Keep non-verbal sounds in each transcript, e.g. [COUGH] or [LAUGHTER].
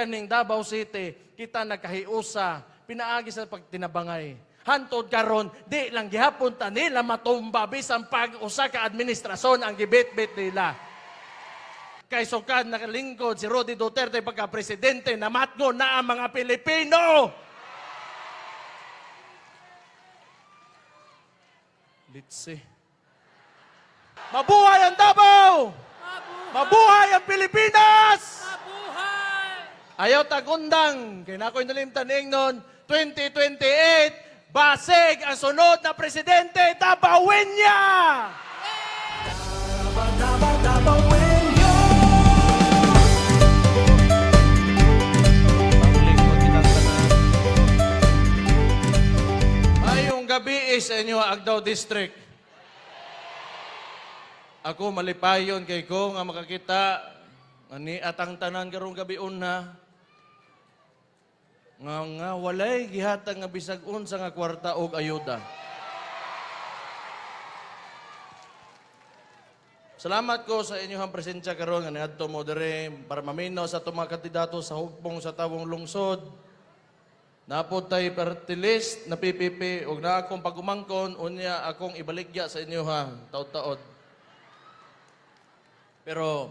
kaning Davao City, kita nagkahiusa, pinaagi sa pagtinabangay. Hantod karon, di lang gihapon ta nila matumba bisan pag usa ka administrasyon ang gibit-bit nila. Kay sukad nakalingkod si Rodi Duterte pagka-presidente, namatgo na ang mga Pilipino! Litsi. Mabuhay ang Davao! Mabuhay ang Pilipinas! Ayaw tagundang, kay na ako'y nalimtan nun, 2028, basig ang sunod na presidente, Dabawin niya! Ayong gabi is inyo Agdao District. Ako malipayon kay ko nga makakita ani atang tanan karong gabi una nga nga walay gihatag nga bisag unsa nga kwarta og ayuda. Salamat ko sa inyong presensya karon nga niadto mo para maminaw sa itong mga kandidato sa hugpong sa tawong lungsod. Napod tay party list na PPP ug na akong pagumangkon unya akong ibaligya sa inyo ha taud-taod. Pero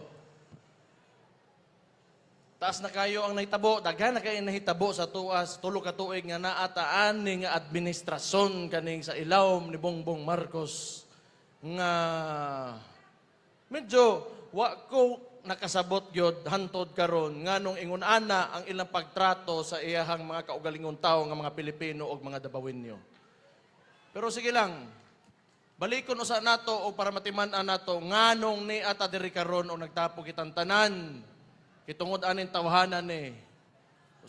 taas na kayo ang nahitabo, daghan na kayo nahitabo sa tuas tulo ka tuig nga naataan ni nga administrasyon kaning sa ilawom ni Bongbong Marcos nga medyo wa ko nakasabot gyud hantod karon nganong ingon ana ang ilang pagtrato sa iyahang mga kaugalingon tawo nga mga Pilipino ug mga Dabawinyo. Pero sige lang, balikon usa nato o para matiman-an nato nganong ni ata diri karon o nagtapo kitang tanan kitungod anin tawhanan ni.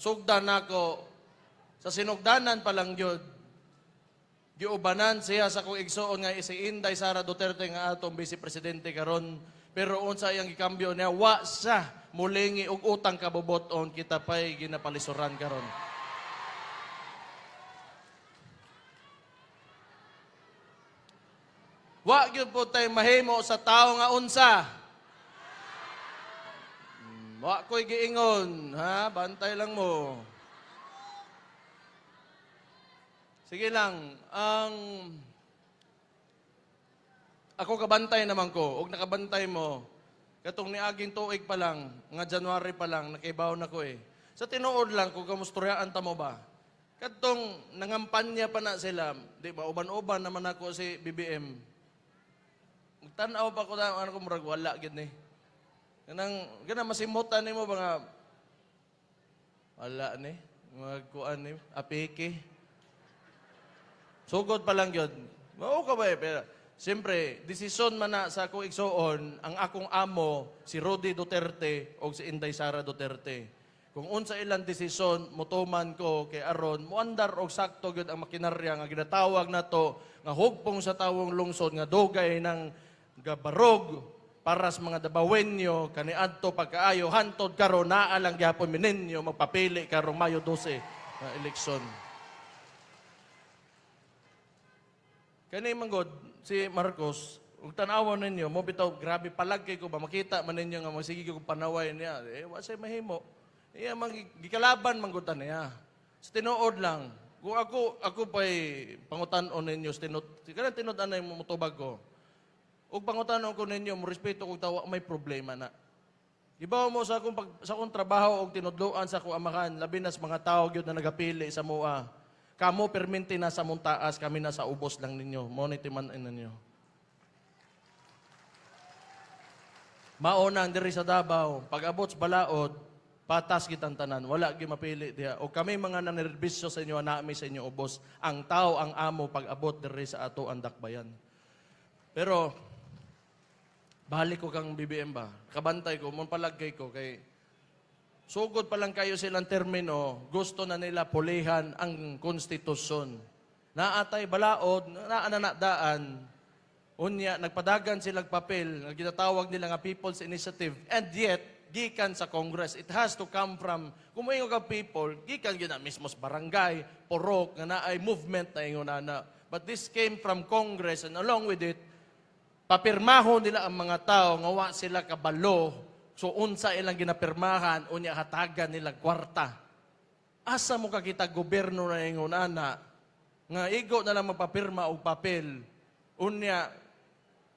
Sugdan nako sa sinugdanan pa lang gyud giubanan siya sa kung igsuon nga si Inday Sara Duterte nga atong vice presidente karon. Pero unsa iyang gikambyo niya wa sa mulingi og utang kabuboton kita pay ginapalisuran karon. Wa gyud po tay mahimo sa tao nga unsa Wa ko'y giingon, ha? Bantay lang mo. Sige lang, ang ako kabantay naman ko, ug nakabantay mo, katong niaging tuig pa lang, nga January pa lang, nakaibaw na ko eh. Sa tinuod lang, kung kamustoryaan ta mo ba, katong nangampanya pa na sila, di ba, uban-uban naman ako si BBM. Magtanaw pa ko na, ano ko, murag wala, gini. Ganang, ganang masimutan ni mo ba nga, wala ni, magkuan ni, apeke. Sugod pa lang yun. Oo ka ba eh? Pero, siyempre, desisyon man na sa akong igsoon, ang akong amo, si Rudy Duterte o si Inday Sara Duterte. Kung unsa ilang desisyon, mutuman ko kay Aron, muandar og sakto gyud ang makinarya nga ginatawag na to, nga hugpong sa tawong lungsod, nga dugay ng gabarog, para sa mga dabawenyo, kaniadto pagkaayo, hantod karon naa lang gyapon mininyo, magpapili karong Mayo 12 na eleksyon. Kani manggod si Marcos, ug tan-awon ninyo, mo bitaw grabe palagkay ko ba makita man ninyo nga magsige ko panaway niya. Eh wa say mahimo. Iya man gikalaban manggod ta niya. Sa tinuod lang, kung ako ako pa'y pangutan-on ninyo sa tinut, kanang tinut anay mo mutubag ko. Ug pangutan-on ko ninyo, mo respeto kog tawa may problema na. Ibaw mo sa akong, pag, sa akong trabaho og tinudloan sa akong amahan, labi na sa mga tao gyud na nagapili sa mua. Kamo perminti na sa muntaas, kami na sa ubos lang ninyo. Monitiman ninyo. Mauna ang diri sa Davao, pag abot sa balaod, patas kitang tanan, wala gi mapili diha. O kami mga nanerbisyo sa inyo, anami sa inyo ubos. Ang tao ang amo pag abot diri sa ato ang dakbayan. Pero balik ko kang BBM ba? Kabantay ko, mon palagkay ko kay Sugod pa lang kayo silang termino, gusto na nila pulihan ang konstitusyon. Naatay balaod, naananadaan, unya, nagpadagan silang papel, nga ginatawag nila nga People's Initiative, and yet, gikan sa Congress. It has to come from, may ka people, gikan na mismo sa barangay, porok, nga naay movement na ingon na. But this came from Congress, and along with it, papirmaho nila ang mga tao nga wa sila kabalo. So unsa ilang ginapirmahan unya hatagan nila kwarta. Asa mo kakita gobyerno na ingon ana nga igo na lang mapapirma og papel. Unya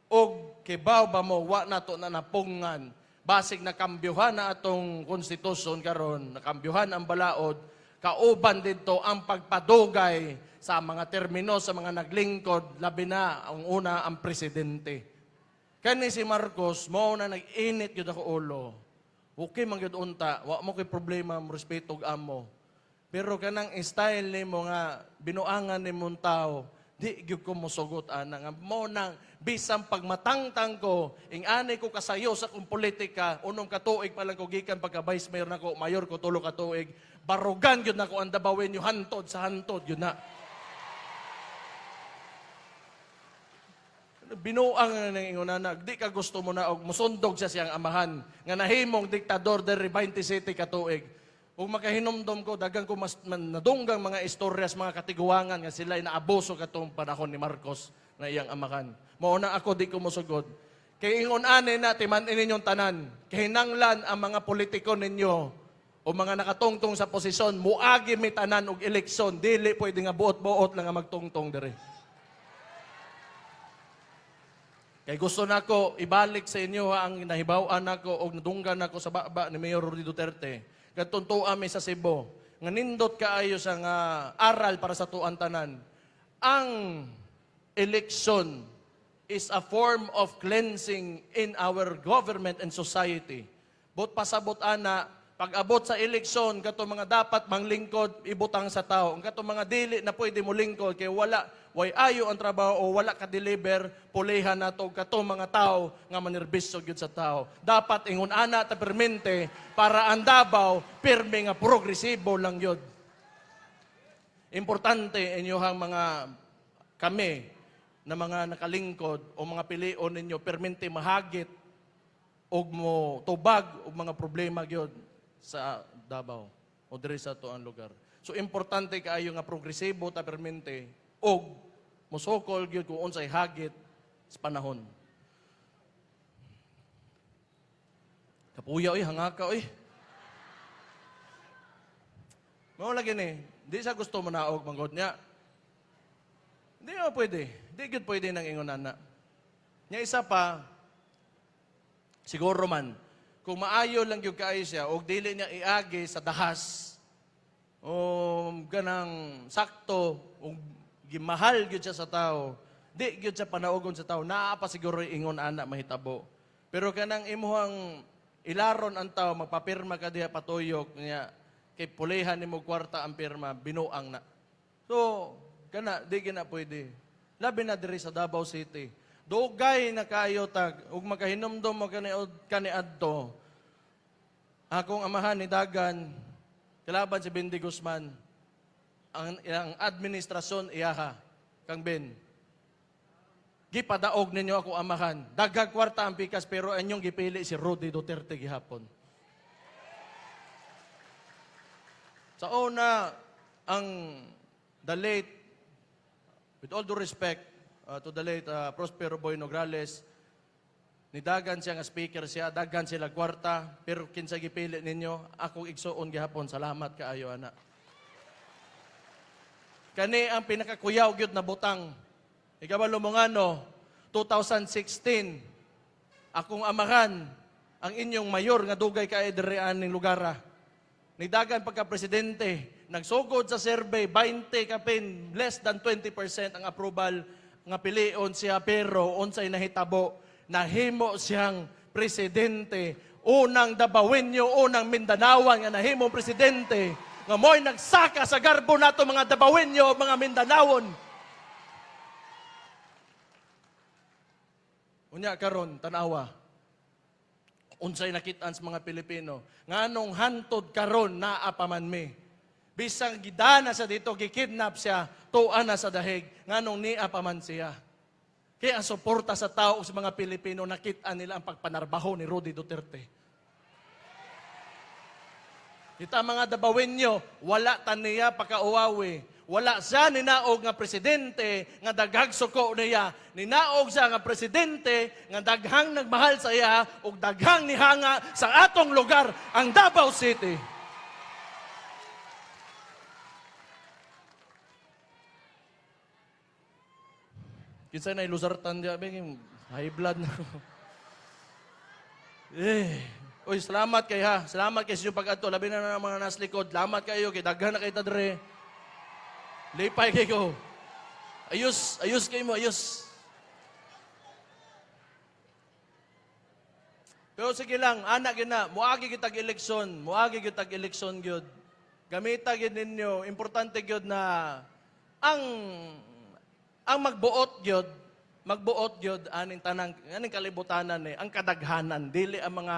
og kibaw ba mo wa nato na napungan. Basig nakambyuhan na atong konstitusyon karon nakambyuhan ang balaod kauban dito ang pagpadugay sa mga termino sa mga naglingkod labi na ang una ang presidente. Kani si Marcos mo na nag-init gyud ako ulo. Okay man gyud unta wa mo kay problema mo respeto amo. Pero kanang style ni mo nga binuangan ni mong tao, di gyud ko mosugot ana nga mo nang bisang pagmatangtang ko, ing anay ko kasayo sa kong politika, unong katuig pa lang ko gikan pagka vice mayor nako, mayor ko tulo katuig, barugan gyud nako ang dabawin yo hantod sa hantod gyud na. binuang ng ingonanag, di ka gusto mo na og musundog siya siyang amahan nga nahimong diktador diri 20 city katuig. Ug makahinomdom ko dagang ko mas nadunggang mga istoryas mga katiguangan nga sila inaabuso katong panahon ni Marcos na iyang amahan. Mao na ako di ko musugod. Kay ingon ane na timan ninyong tanan, kahinanglan ang mga politiko ninyo o mga nakatungtong sa posisyon muagi mi tanan og eleksyon dili pwede nga buot-buot lang nga magtungtong diri. Kay gusto nako ibalik sa inyo ang nahibaw-an nako og nadunggan nako sa baba ni Mayor Rudy Duterte. Kadtuntuan mi sa Cebu. Nga nindot kaayo sa nga aral para sa tuan tanan. Ang election is a form of cleansing in our government and society. Bot pasabot ana, pag-abot sa eleksyon, kato mga dapat manglingkod, ibutang sa tao. Kato mga dili na pwede mo lingkod, kay wala, way ayo ang trabaho o wala ka deliver, pulihan na to kato mga tao nga manirbisyo gyud sa tao. Dapat ingon ana ta permente para ang Davao pirme nga progresibo lang yun. Importante inyohang mga kami na mga nakalingkod o mga pilion ninyo permente mahagit og mo tubag og mga problema gyud sa Davao o diri sa tuang lugar. So importante kaayo nga progresibo ta permente og musokol gyud kung unsay hagit sa panahon. Kapuya oy hangaka oy. Mao lagi ni, di sa gusto mo naog manggod niya. Hindi mo pwede. Hindi gyud pwede nang ingon na. Nya isa pa, siguro man, kung maayo lang yung kaayo siya, o dili niya iagi sa dahas, o ganang sakto, o gimahal gyud siya sa tao, di gyud siya panaugon sa tao, naa pa siguro ingon ana mahitabo. Pero kanang imuhang ilaron ang tao, magpapirma ka diha patuyok niya, kay pulihan ni mo kwarta ang pirma, binuang na. So, kana, di gina pwede. Labi na diri sa Davao City. Dugay na kayo tag, ug makahinomdom mo kani kani adto. Akong amahan ni Dagan, kalaban si Bendy Guzman, ang, ang administrasyon iyaha, kang Ben. Gipadaog ninyo ako amahan. Dagag kwarta ang pikas pero anyong gipili si Rudy Duterte gihapon. Sa una, ang the late, with all due respect uh, to the late uh, Prospero Boy Nograles, nidagan siya nga speaker siya, dagan sila kwarta, pero kinsa gipili ninyo, ako igsuon gihapon, salamat kaayo ana. Kani ang pinakakuyaw gyud na butang. Ikabalo mo nga no, 2016, akong amahan, ang inyong mayor nga dugay ka edrean ning lugara. Nidagan pagka presidente, nagsugod sa survey 20 kapin, less than 20% ang approval nga pilion siya pero unsay nahitabo nahimo siyang presidente unang Dabawenyo, unang Mindanawan nga nahimo presidente nga mo'y nagsaka sa garbo nato mga Dabawenyo, mga Mindanawon. Unya karon tanawa. Unsay nakitaan sa mga Pilipino. Nganong hantod karon naa pa man mi. Bisang gidana sa dito, gikidnap siya, tuan na sa dahig. Nganong niya pa man siya. Kaya ang suporta sa tao sa mga Pilipino, nakita nila ang pagpanarbaho ni Rudy Duterte. Kita mga dabawenyo, wala taniya pakauwawi. Wala siya ninaog nga presidente nga daghag suko niya. Ninaog siya nga presidente nga daghang nagmahal sa iya ug daghang nihanga sa atong lugar, ang Davao City. Kinsa na ilusartan diya, high blood na. eh, Uy, salamat kay ha. Salamat kay sa pag-adto. Labi na na mga nas likod. Salamat kayo. Kay daghan na kay tadre. Lipay kay ko. Ayos, ayos kayo mo, ayos. Pero sige lang, anak yun na, muagi kitag eleksyon, muagi kitag eleksyon gyud. Gamita gyud ninyo, importante gyud na ang ang magbuot gyud, magbuot gyud aning tanang aning kalibutanan ni ang kadaghanan dili ang mga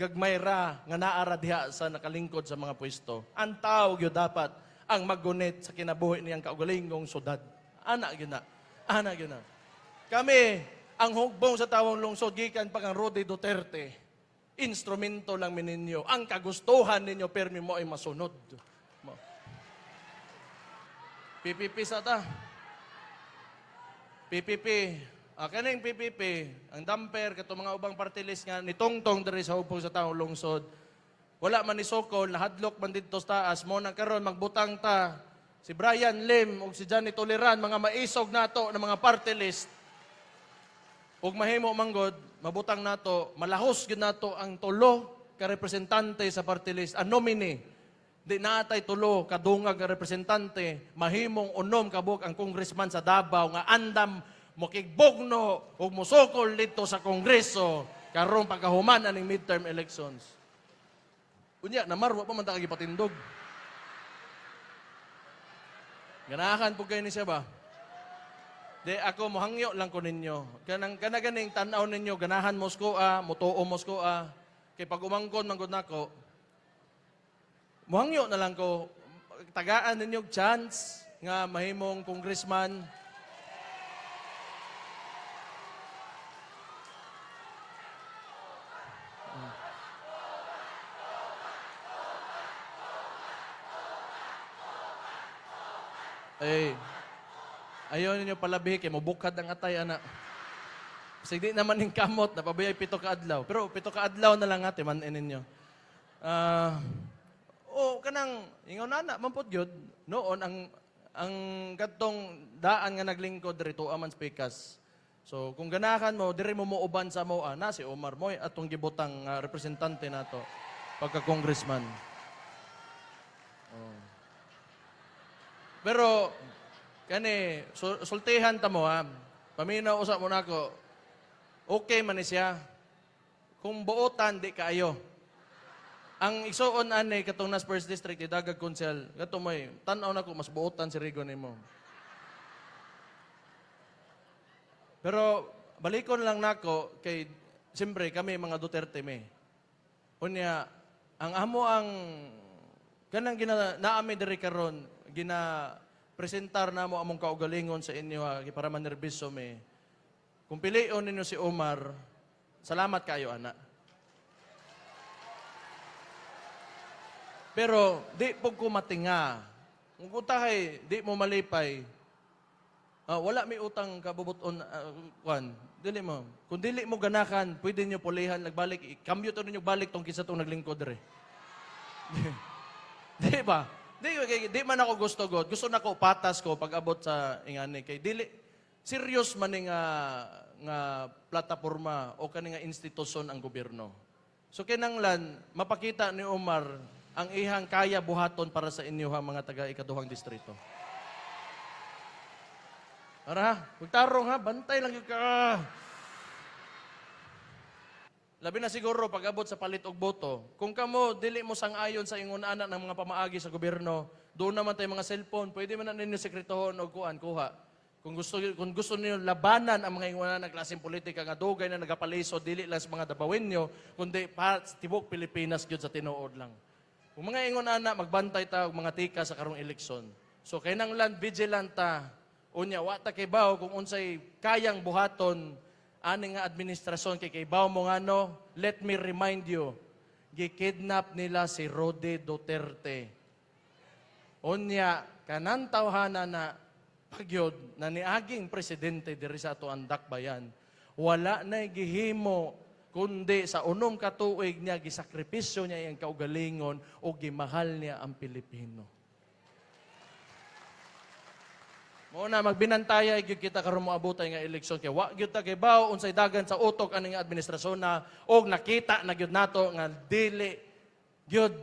gagmayra nga naara diha sa nakalingkod sa mga pwesto. Ang tao gyud dapat ang maggunit sa kinabuhi niyang kaugalingong syudad. Ana gyud na. Ana gyud na. Kami, ang hugbong sa tawong lungsod, gikan pa kang Rodi Duterte, instrumento lang mininyo. Ang kagustuhan ninyo, permi mo ay masunod. PPP sa ta. PPP. Ah, kaning PPP, ang damper, kato mga ubang party list nga, nitongtong diri sa hubong sa tawong lungsod. Wala man ni Sokol, nahadlok man dito sa taas, mo na karon magbutang ta. Si Brian Lim ug si Johnny Toleran, mga maisog nato ng mga party list. Ug mahimo manggod, mabutang nato, malahos gid nato ang tulo ka representante sa party list, ang nominee. Di naatay tulo kadungag nga representante, mahimong unom kabuk ang congressman sa Davao nga andam mokigbugno ug musukol dito sa kongreso karong pagkahuman aning midterm elections. Unya, namarwa pa man ta kagipatindog. Ganahan po kayo ni siya ba? Di ako mohangyo lang ko ninyo. Kanang kana ganing tan-aw ninyo ganahan Moscow a, mutuo Moscow a. Kay pag umangkon man gud nako. Mohangyo na lang ko tagaan ninyo chance nga mahimong congressman. Eh, Ayaw ninyo palabi kay mabukad ang atay ana. Sige di naman ning kamot napabayay pito ka adlaw. Pero pito ka adlaw na lang ate man ninyo. Ah, oh kanang ingon na mampod gyud noon ang ang kadtong daan nga naglingkod diri aman spekas. So kung ganahan mo diri mo muuban sa mo ana si Omar Moy atong gibutang ah, representante nato pagka congressman. Pero kani sul- sultihan ta mo ha. Paminaw usap mo nako. Okay man siya. Kung buotan di kaayo. Ang igsuon ani katong nas first district idagag konsel. Kato mo tan-aw nako mas buotan si Rigo nimo. Pero balikon lang nako kay siyempre kami mga Duterte me. Unya ang amo ang kanang gina naami diri karon gina presentar namo among kaugalingon sa inyo ha, kay para manerbiso me. Kung pilion ninyo si Omar, salamat kayo ana. Pero di po ko matinga. Kung utahay, di mo malipay. Ah, wala may utang kabubuton uh, kwan. Dili mo. Kung dili mo ganakan, pwede niyo pulihan nagbalik. Kambyo to ninyo balik tong kisa tong naglingkod re. [LAUGHS] di ba? Di, di, man ako gusto God. Gusto na ko patas ko pag abot sa ingani kay dili serious man ni nga nga plataporma o kani nga institusyon ang gobyerno. So kinanglan mapakita ni Omar ang ihang kaya buhaton para sa inyo ha mga taga ikaduhang distrito. Ara, magtarong ha, bantay lang yung ka. Labi na siguro pag abot sa palit og boto. Kung kamo dili mo sang-ayon sa ingon ana ng mga pamaagi sa gobyerno, doon naman tayo mga cellphone, pwede man na ninyo sekretohon og kuan kuha. Kung gusto kung gusto niyo labanan ang mga inguna ng klaseng politika nga dugay na nagapaliso dili lang sa mga dabawenyo, kundi pa tibok Pilipinas gyud sa tinuod lang. Kung mga ingon ana magbantay ta og mga tika sa karong eleksyon. So kay nang land vigilant ta. Unya wa ta kay baw kung unsay kayang buhaton ani nga administrasyon kay kay baw mo ngano, let me remind you, gikidnap nila si Rode Duterte. Unya, kanan tawhana na pagyod na niaging presidente diri sa ato ang dakbayan, wala na gihimo kundi sa unom ka tuig niya gisakripisyo niya iyang kaugalingon o gimahal niya ang Pilipino. Muna magbinantaya gyud kita karon moabotay nga eleksyon kay wa gyud ta kay bawo unsay dagan sa utok aning administrasyon na og nakita na gyud nato nga dili gyud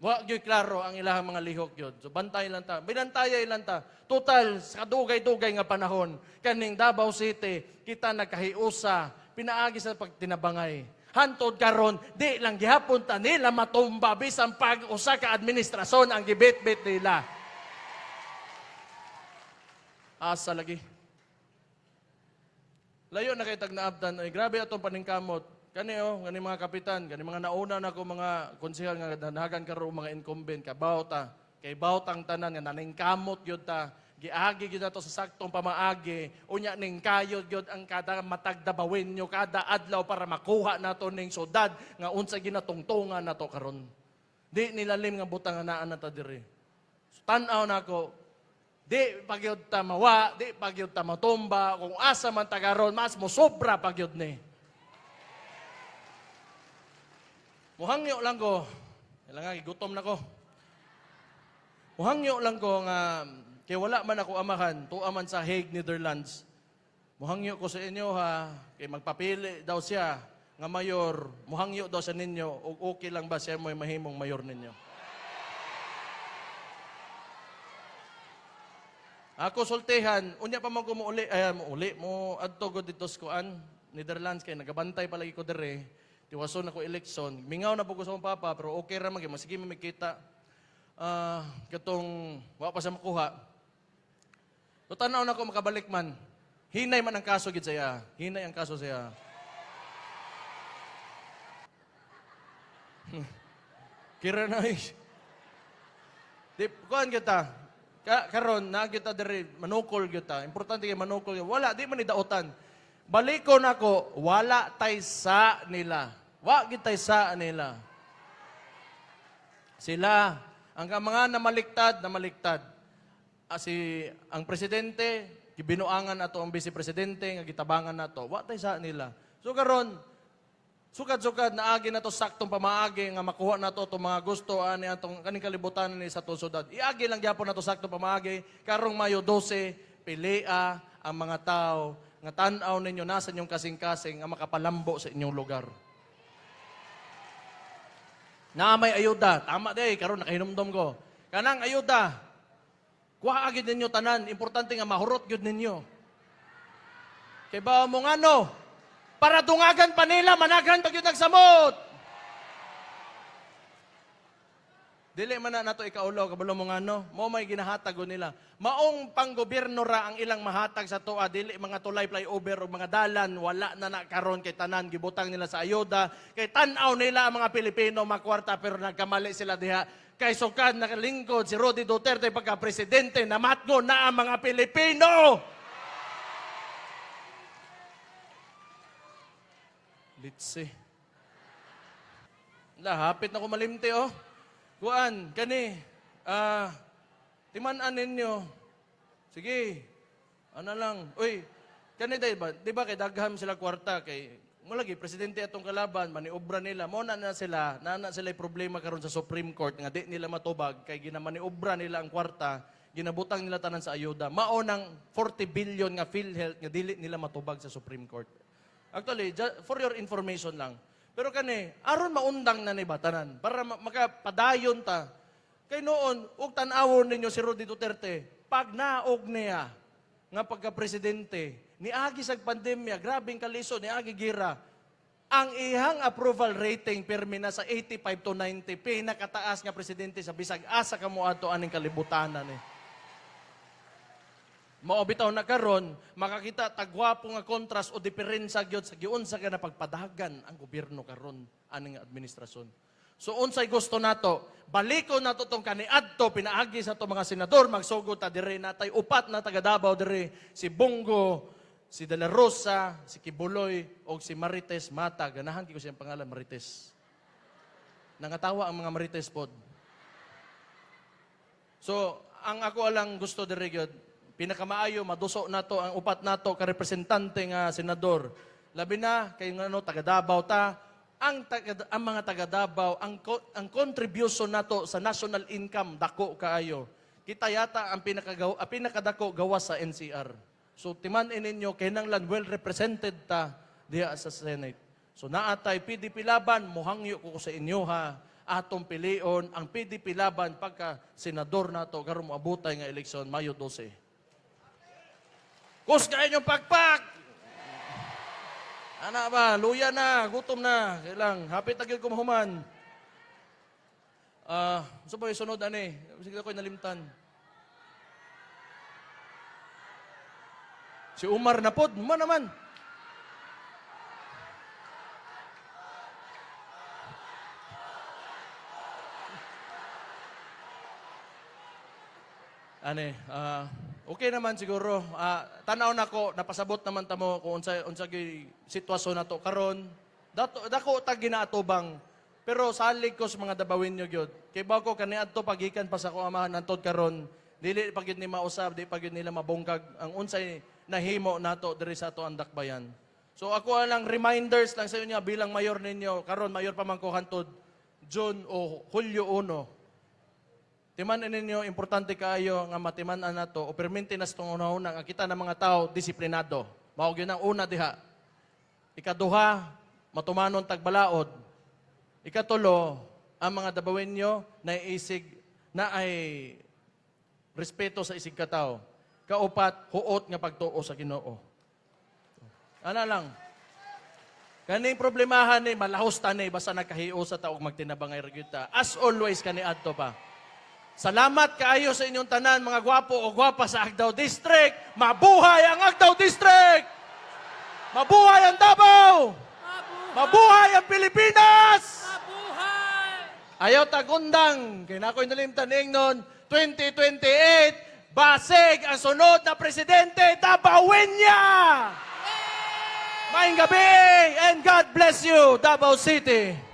wa gyud klaro ang ilahang mga lihok gyud. So bantay lang ta. Binantaya lang ta. Total sa kadugay-dugay nga panahon kaning Davao City kita nagkahiusa pinaagi sa pagtinabangay. Hantod karon di lang gihapon ta nila matumba bisan pag usa ka administrasyon ang gibit-bit nila. Asa lagi. Layo na kay tag naabtan. Ay, grabe atong paningkamot. Kani oh, gani mga kapitan, gani mga nauna na ko mga konsehal nga danagan karo mga incumbent ka bawta. Kay bawtang tanan nga naningkamot gyud ta. Giagi gyud ato sa saktong pamaagi. Unya ning kayod gyud ang kada matagdabawin nyo kada adlaw para makuha nato ning sudad nga unsa ginatungtungan nato karon. Di nilalim nga butang naa na ta diri. So, tanaw na ko, Di pagyod ta mawa, di pagyod ta matumba, kung asa man tagaron, mas mo sobra pagyod ni. Muhangyo lang ko, kailangan gutom na ko. Muhangyo lang ko nga, kay wala man ako amahan, tuwa man sa Hague, Netherlands. Muhangyo ko sa inyo ha, kay magpapili daw siya nga mayor, muhangyo daw sa ninyo, o okay lang ba siya mo mahimong mayor ninyo? Ako sultihan, unya pa man ko mo uli, ay mo uli mo adto go dito sa kuan, Netherlands kay nagabantay palagi ko dire. Tiwason ako eleksyon. Mingaw na ko sa papa pero okay ra man gyud sige mamikita. Ah, katong wa pa sa makuha. So tanaw na ko makabalik man. Hinay man ang kaso gid saya. Hinay ang kaso saya. [LAUGHS] Kira na eh. Di, kuan kita. Ka, karon na kita diri manukol kita. Importante kay manukol. gyud. Wala di man ni daotan. Baliko nako, wala tay sa nila. Wa gid tay sa nila. Sila ang mga namaliktad, namaliktad. Ah, si ang presidente gibinuangan nato ang vice presidente nga gitabangan nato. Wa tay sa nila. So karon Sukad-sukad na agi na to saktong pamaagi nga makuha na to itong mga gusto ani atong kaning kalibutan ni sa to syudad. Iagi lang gyapon na to saktong pamaagi karong Mayo 12 pilia ang mga tao nga tan-aw ninyo nasa inyong kasing-kasing nga makapalambo sa inyong lugar. Na may ayuda, tama day karon nakahinumdom ko. Kanang ayuda. Kuha agid ninyo tanan, importante nga mahurot gyud ninyo. Kay ba mo ngano? Para dungagan pa nila, managan pag yun nagsamot. Dili man na nato ikaulo, kabalo mo nga no, mo may ginahatag nila. Maong panggobyerno ra ang ilang mahatag sa toa, dili mga tulay flyover o mga dalan, wala na na karon kay tanan, gibutang nila sa ayuda. Kay tanaw nila ang mga Pilipino makwarta pero nagkamali sila diha. Kay sukad nakalingkod si Rodi Duterte pagka presidente, namatgo na ang mga Pilipino. Litsi. La, hapit na ko malimti, oh. Kuan, kani, ah, timanan ninyo. Sige, ano lang, uy, kani day ba, di ba kay dagham sila kwarta, kay, mo lagi, presidente atong kalaban, maniobra nila, mo na sila, na na sila problema karon sa Supreme Court, nga di nila matubag, kay ginamaniobra nila ang kwarta, ginabutang nila tanan sa ayuda. Mao ng 40 billion nga PhilHealth nga dili nila matubag sa Supreme Court. Actually, for your information lang. Pero kani, aron maundang na ni batanan para ma- makapadayon ta. Kay noon, ug tan-awon ninyo si Rodi Duterte, pag naog niya nga pagka-presidente, niagi sa pandemya, grabing kaliso, niagi gira, ang ihang approval rating permi na sa 85 to 90, pinakataas nga presidente sa bisag asa kamo ato aning kalibutanan eh. Mao bitaw na karon makakita tagwapo nga kontras o diferensya gyud sa giunsa ka na pagpadagan ang gobyerno karon aning administrasyon. So unsay gusto nato? Baliko nato tong kaniadto pinaagi sa to mga senador magsugod ta dire natay upat na taga Davao dire si Bongo, si De La Rosa, si Kibuloy o si Marites Mata. Ganahan ko siyang pangalan Marites. Nangatawa ang mga Marites pod. So, ang ako alang gusto diri gyud pinakamaayo maduso nato ang upat nato ka representante nga senador. Labi na kay ngano taga Davao ta ang taga, ang mga taga Davao ang ang contribution nato sa national income dako kaayo. Kita yata ang pinakagaw ang pinakadako gawas sa NCR. So timan-in ninyo kinahanglan well represented ta diha sa Senate. So naatay PDP laban mohangyo ko sa inyo ha atong pilion ang PDP laban pagka senador nato karon moabutay nga eleksyon Mayo 12. Kus kayo yung pagpak! Ana ba, luya na, gutom na, kailang, hapit na ko mahuman. Ah, uh, ba yung sunod ani? Sige ko nalimtan. Si Umar na pod, mo naman. Ane, ah, okay naman siguro. Ah, tanaw nako, napasabot naman tamo kung unsa unsa gyud sitwasyon nato karon. Dato dako ta ginaatubang. Pero salig ko sa mga dabawin nyo gyud. Kay bago kaniadto pagikan pa sa ko amahan antod karon, dili pa gyud ni mausab, di pa gyud nila mabungkag ang unsay nahimo nato diri sa ato ang dakbayan. So ako lang reminders lang sa inyo bilang mayor ninyo karon mayor pa man ko hantod June o Hulyo 1. Timan ninyo, importante kaayo nga matiman-an nato o perminti na sa una nga kita ng mga tao disiplinado. Mao gyud ang una diha. Ikaduha, matumanon tagbalaod. Ikatulo, ang mga dabawin nyo na isig na ay respeto sa isig katao. Kaupat, huot nga pagtuo sa Ginoo. Ana lang. Kaning problemahan ni malahos tani basta nagkahiyo sa taog magtinabang ay regulta. As always kani adto pa. Salamat kaayo sa inyong tanan, mga gwapo o gwapa sa Agdao District. Mabuhay ang Agdao District! Mabuhay ang Davao! Mabuhay ang Pilipinas! Mabuhay! Ayaw tagundang, kaya na ako'y nalimtan nun, 2028, basig ang sunod na presidente, Davawin niya! Maing gabi, and God bless you, Davao City!